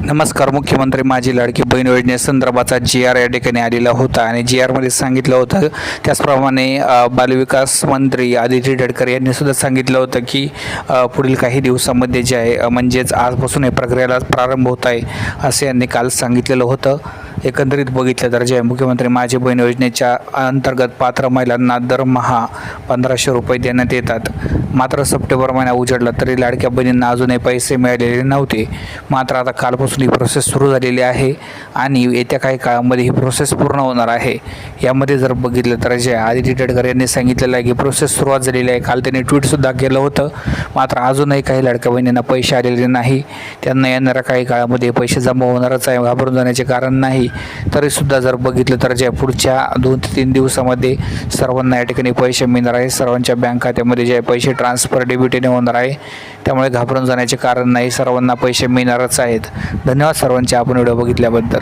नमस्कार मुख्यमंत्री माझी लाडकी बहीण योजनेसंदर्भाचा जी आर या ठिकाणी आलेला होता आणि जी आरमध्ये सांगितलं होतं. त्याचप्रमाणे बालविकास मंत्री आदित्य तटकरे यांनी सुद्धा सांगितलं होतं की पुढील काही दिवसामध्ये जे आहे म्हणजेच आजपासून या प्रक्रियेला प्रारंभ होत आहे असे यांनी काल सांगितलेलं होतं. एकंदरीत बघितलं तर जय मुख्यमंत्री माझी बहीण योजनेच्या अंतर्गत पात्र महिलांना दरमहा पंधराशे रुपये देण्यात येतात. मात्र सप्टेंबर महिना उजडला तरी लाडक्या बहिणींना अजूनही पैसे मिळालेले नव्हते. मात्र आता कालपासून ही प्रोसेस सुरू झालेली आहे आणि येत्या काही काळामध्ये ही प्रोसेस पूर्ण होणार आहे. यामध्ये जर बघितलं तर जे आदित्य तटकरे यांनी सांगितलेलं आहे की प्रोसेस सुरुवात झालेली आहे. काल त्यांनी ट्विटसुद्धा केलं होतं. मात्र अजूनही काही लाडक्या बहिणींना पैसे आलेले नाही. त्यांना येणाऱ्या काही काळामध्ये पैसे जमा होणारच आहे. घाबरून जाण्याचे कारण नाही. तरीसुद्धा जर बघितलं तर जे पुढच्या दोन ते तीन दिवसामध्ये सर्वांना या ठिकाणी पैसे मिळणार आहे. सर्वांच्या बँक खात्यामध्ये जे पैसे ट्रान्सफर डेबिटीने होणार आहे. त्यामुळे घाबरून जाण्याचे कारण नाही. सर्वांना पैसे मिळणारच आहेत. धन्यवाद सर्वांचे. आपण व्हिडिओ बघितल्याबद्दल.